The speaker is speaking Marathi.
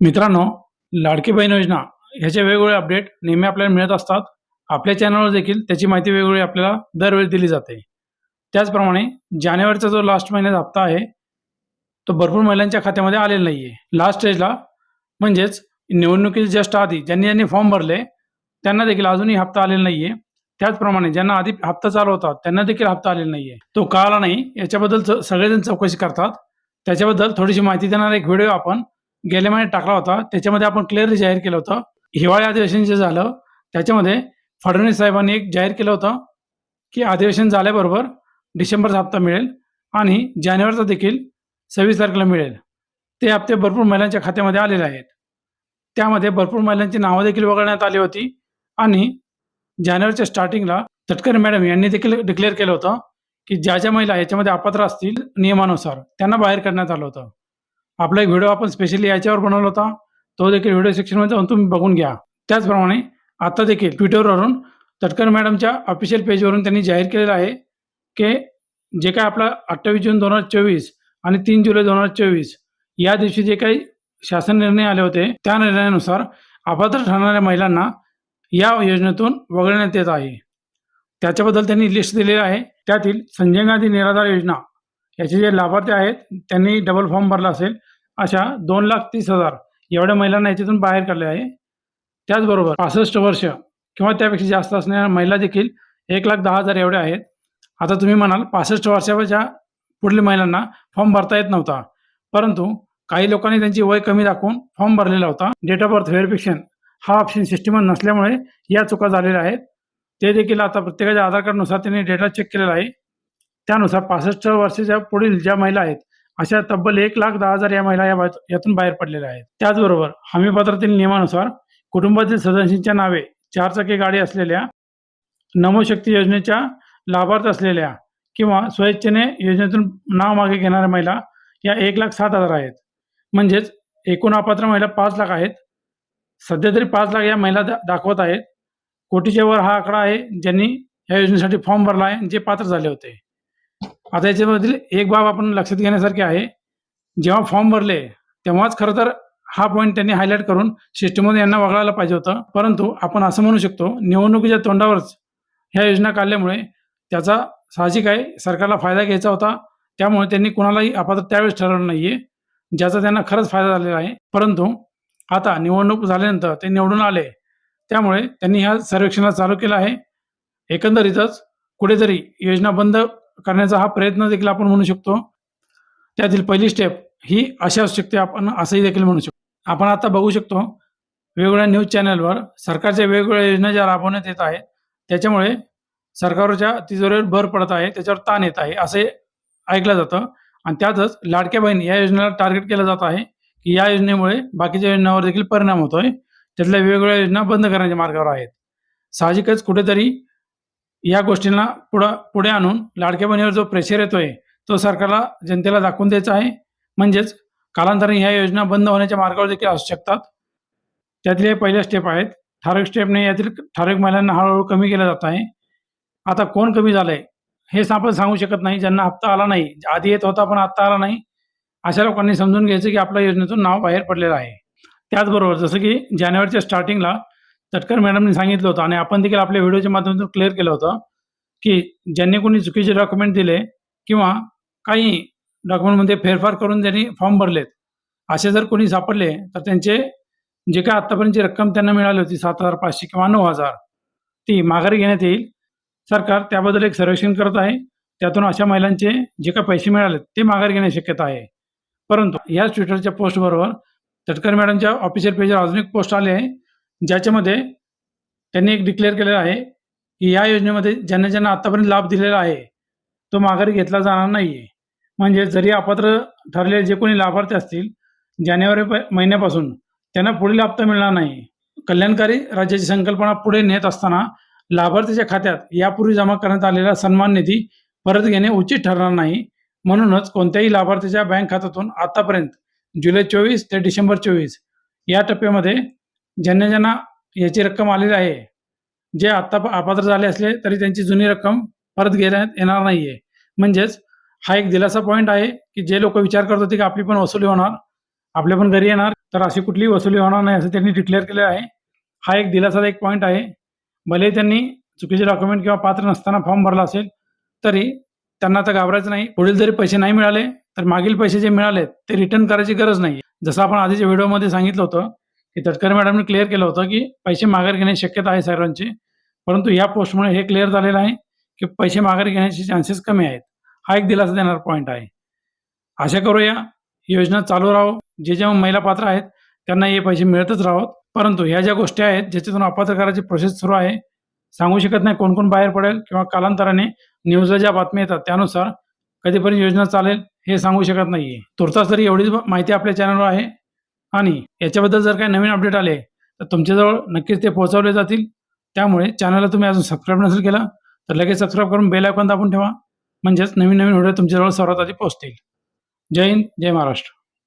मित्रांनो लाडकी बहीण योजना ह्याचे वेगवेगळे अपडेट नेहमी आपल्याला मिळत असतात. आपल्या चॅनलवर देखील त्याची माहिती वेगवेगळी आपल्याला दरवेळी दिली जाते. त्याचप्रमाणे जानेवारीचा जो लास्ट महिन्याचा हप्ता आहे तो भरपूर महिलांच्या खात्यामध्ये आलेला नाही आहे लास्ट स्टेजला म्हणजेच निवडणुकीच्या जस्ट आधी ज्यांनी ज्यांनी फॉर्म भरले त्यांना देखील अजूनही हप्ता आलेला नाही आहे त्याचप्रमाणे ज्यांना आधी हप्ता चालू होता त्यांना देखील हप्ता आलेला नाही आहे तो का आला नाही याच्याबद्दल सगळेजण चौकशी करतात. त्याच्याबद्दल थोडीशी माहिती देणारा एक व्हिडिओ आपण. गेल्या महिन्यात टाकला होता. त्याच्यामध्ये आपण क्लिअरली जाहीर केलं होतं. हिवाळी अधिवेशन जे झालं त्याच्यामध्ये फडणवीस साहेबांनी एक जाहीर केलं होतं की अधिवेशन झाल्याबरोबर डिसेंबरचा हप्ता मिळेल आणि जानेवारीचा देखील सव्वीस तारखेला मिळेल. ते हप्ते भरपूर महिलांच्या खात्यामध्ये आलेले आहेत. त्यामध्ये भरपूर महिलांची नावं देखील वगळण्यात आली होती आणि जानेवारीच्या स्टार्टिंगला तटकरे मॅडम यांनी देखील डिक्लेअर केलं होतं की ज्या ज्या महिला याच्यामध्ये अपात्र असतील नियमानुसार त्यांना बाहेर करण्यात आलं होतं. आपला एक व्हिडिओ आपण स्पेशली याच्यावर बनवला होता तो देखील व्हिडिओ सेक्शनमध्ये जाऊन तुम्ही बघून घ्या. त्याचप्रमाणे आता देखील ट्विटरवरून तटकर मॅडमच्या ऑफिशियल पेजवरून त्यांनी जाहीर केलेलं आहे की जे काय आपला अठ्ठावीस जून दोन हजार चोवीस आणि तीन जुलै दोन हजार चोवीस या दिवशी जे काही शासन निर्णय आले होते त्या निर्णयानुसार अपात्र ठरणाऱ्या महिलांना या योजनेतून वगळण्यात येत आहे. त्याच्याबद्दल त्यांनी लिस्ट दिलेली आहे. त्यातील संजय गांधी निराधार योजना याचे जे लाभार्थी आहेत त्यांनी डबल फॉर्म भरला असेल. अशा दोन लाख तीस हजार एवढ्या महिलांना याच्यातून बाहेर काढले आहे. त्याचबरोबर पासष्ट वर्ष किंवा त्यापेक्षा जास्त असणाऱ्या महिला देखील एक लाख दहा हजार एवढ्या आहेत. आता तुम्ही म्हणाल पासष्ट वर्षाच्या पुढील महिलांना फॉर्म भरता येत नव्हता. परंतु काही लोकांनी त्यांची वय कमी दाखवून फॉर्म भरलेला होता. डेट ऑफ बर्थ व्हेरिफिकेशन हा ऑप्शन सिस्टीमवर नसल्यामुळे या चुका झालेल्या आहेत. ते देखील आता प्रत्येकाच्या आधार कार्डनुसार त्यांनी डेटा चेक केलेला आहे. त्यानुसार पासष्ट वर्षाच्या पुढील ज्या महिला आहेत अशा तब्बल एक लाख दहा हजार या महिला या यातून बाहेर पडलेल्या आहेत. त्याचबरोबर हमीपत्रातील नियमानुसार कुटुंबातील सदस्यांच्या नावे चारचाकी गाडी असलेल्या नमोशक्ती योजनेच्या लाभार्थ असलेल्या किंवा स्वेच्छेने योजनेतून नाव मागे घेणाऱ्या महिला या एक लाख सात हजार आहेत. म्हणजेच एकूण अपात्र महिला पाच लाख आहेत. सध्या तरी पाच लाख या महिला दा- दाखवत आहेत. कोटीच्या वर हा आकडा आहे ज्यांनी या योजनेसाठी फॉर्म भरला आहे जे पात्र झाले होते. आता याच्यामधील एक बाब आपण लक्षात घेण्यासारखी आहे. जेव्हा फॉर्म भरले तेव्हाच खरं तर हा पॉईंट त्यांनी हायलाईट करून सिस्टममध्ये यांना वगळायला पाहिजे होतं. परंतु आपण असं म्हणू शकतो निवडणुकीच्या तोंडावरच ह्या योजना काढल्यामुळे त्याचा साहजिक आहे सरकारला फायदा घ्यायचा होता. त्यामुळे त्यांनी कुणालाही अपात्र त्यावेळेस ठरवलं नाहीये ज्याचा त्यांना खरंच फायदा झालेला आहे. परंतु आता निवडणूक झाल्यानंतर ते निवडून आले त्यामुळे त्यांनी ह्या सर्वेक्षणाला चालू केलं आहे. एकंदरीतच कुठेतरी योजना बंद करण्याचा हा प्रयत्न देखील आपण म्हणू शकतो. त्यातील पहिली स्टेप ही अशी असू शकते आपण असंही देखील म्हणू शकतो. आपण आता बघू शकतो वेगवेगळ्या न्यूज चॅनलवर सरकारच्या वेगवेगळ्या योजना ज्या राबवण्यात येत आहेत त्याच्यामुळे सरकारच्या तिजोरीवर भर पडत आहे त्याच्यावर ताण येत आहे असे ऐकलं जातं. आणि त्यातच लाडक्या बहीण या योजनेला टार्गेट केलं जात आहे की या योजनेमुळे बाकीच्या योजनांवर देखील परिणाम होतोय. त्यातल्या वेगवेगळ्या योजना बंद करण्याच्या मार्गावर आहेत. साहजिकच कुठेतरी या गोष्टींना पुढं पुढे आणून लाडक्या बहिणीवर जो प्रेशर येतोय तो सरकारला जनतेला दाखवून द्यायचा आहे. म्हणजेच कालांतराने ह्या योजना बंद होण्याच्या मार्गावर देखील असू शकतात. त्यातले हे पहिल्या स्टेप आहेत. ठराविक स्टेपने यातील ठराविक महिलांना हळूहळू कमी केलं जात आहे. आता कोण कमी झालंय हे आपण सांगू शकत नाही. ज्यांना हप्ता आला नाही आधी येत होता पण आत्ता आला नाही. अशा लोकांनी समजून घ्यायचं की आपल्या योजनेतून नाव बाहेर पडलेलं आहे. त्याचबरोबर जसं की जानेवारीच्या स्टार्टिंगला तटकर मॅडमने सांगितलं होतं आणि आपण देखील आपल्या व्हिडिओच्या माध्यमातून क्लिअर केलं होतं की ज्यांनी कोणी चुकीचे डॉक्युमेंट दिले किंवा काही डॉक्युमेंटमध्ये फेरफार करून ज्यांनी फॉर्म भरलेत असे जर कोणी सापडले तर त्यांचे जे काय आत्तापर्यंतची रक्कम त्यांना मिळाली होती सात हजार पाचशे किंवा नऊ हजार ती माघारी घेण्यात येईल. सरकार त्याबद्दल एक सर्वेक्षण करत आहे. त्यातून अशा महिलांचे जे काही पैसे मिळाले ते माघार घेण्याची शक्यता आहे. परंतु याच ट्विटरच्या पोस्टबरोबर तटकर मॅडमच्या ऑफिशियल पेजवर अजून एक पोस्ट आली आहे. ज्याच्यामध्ये त्यांनी एक डिक्लेअर केलेलं आहे की या योजनेमध्ये ज्यांना ज्यांना आतापर्यंत लाभ दिलेला आहे तो माघारी घेतला जाणार नाही आहे म्हणजे जरी अपात्र ठरलेले जे कोणी लाभार्थी असतील जानेवारी प- महिन्यापासून त्यांना पुढील हप्ता मिळणार नाही. कल्याणकारी राज्याची संकल्पना पुढे नेत असताना लाभार्थीच्या खात्यात यापूर्वी जमा करण्यात आलेला सन्मान निधी परत घेणे उचित ठरणार नाही. म्हणूनच कोणत्याही लाभार्थीच्या बँक खात्यातून आतापर्यंत जुलै चोवीस ते डिसेंबर चोवीस या टप्प्यामध्ये ज्यांना ज्यांना याची रक्कम आलेली आहे जे आत्ता अपात्र झाले असले तरी त्यांची जुनी रक्कम परत घेण्यात येणार नाहीये. म्हणजेच हा एक दिलासा पॉईंट आहे की जे लोक विचार करत होते की आपली पण वसुली होणार आपल्या पण घरी येणार तर अशी कुठलीही वसुली होणार नाही असं त्यांनी डिक्लेअर केलं आहे. हा एक दिलासाचा एक पॉईंट आहे. भले त्यांनी चुकीचे डॉक्युमेंट किंवा पात्र नसताना फॉर्म भरला असेल तरी त्यांना आता घाबरायचं नाही. पुढील जरी पैसे नाही मिळाले तर मागील पैसे जे मिळाले ते रिटर्न करायची गरज नाही जसं आपण आधीच्या व्हिडिओमध्ये सांगितलं होतं की तटकरे मॅडमने क्लिअर केलं होतं की पैसे माघार घेण्याची शक्यता आहे सर्वांची परंतु या पोस्टमुळे हे क्लिअर झालेलं आहे की पैसे माघार घेण्याचे चान्सेस कमी आहेत. हा एक दिलासा देणारा पॉईंट आहे. आशा करूया योजना चालू राहो. जे जे महिला पात्र आहेत त्यांना हे पैसे मिळतच राहोत. परंतु ह्या ज्या गोष्टी आहेत ज्याच्यातून अपात्र करायची प्रोसेस सुरू आहे सांगू शकत नाही कोण कोण बाहेर पडेल किंवा कालांतराने न्यूजला ज्या बातम्या येतात त्यानुसार कधीपर्यंत योजना चालेल हे सांगू शकत नाहीये. तुर्तास तरी एवढीच माहिती आपल्या चॅनलवर आहे. आणि याच्याबद्दल जर काही नवीन अपडेट आले तर तुमच्याजवळ नक्कीच ते पोहोचवले जातील. त्यामुळे चॅनलला तुम्ही अजून सबस्क्राईब नसेल केला तर लगेच सबस्क्राईब करून बेल आयकॉन दाबून ठेवा. म्हणजेच नवीन नवीन व्हिडिओ तुमच्याजवळ सर्वात आधी पोहोचतील. जय हिंद जय महाराष्ट्र.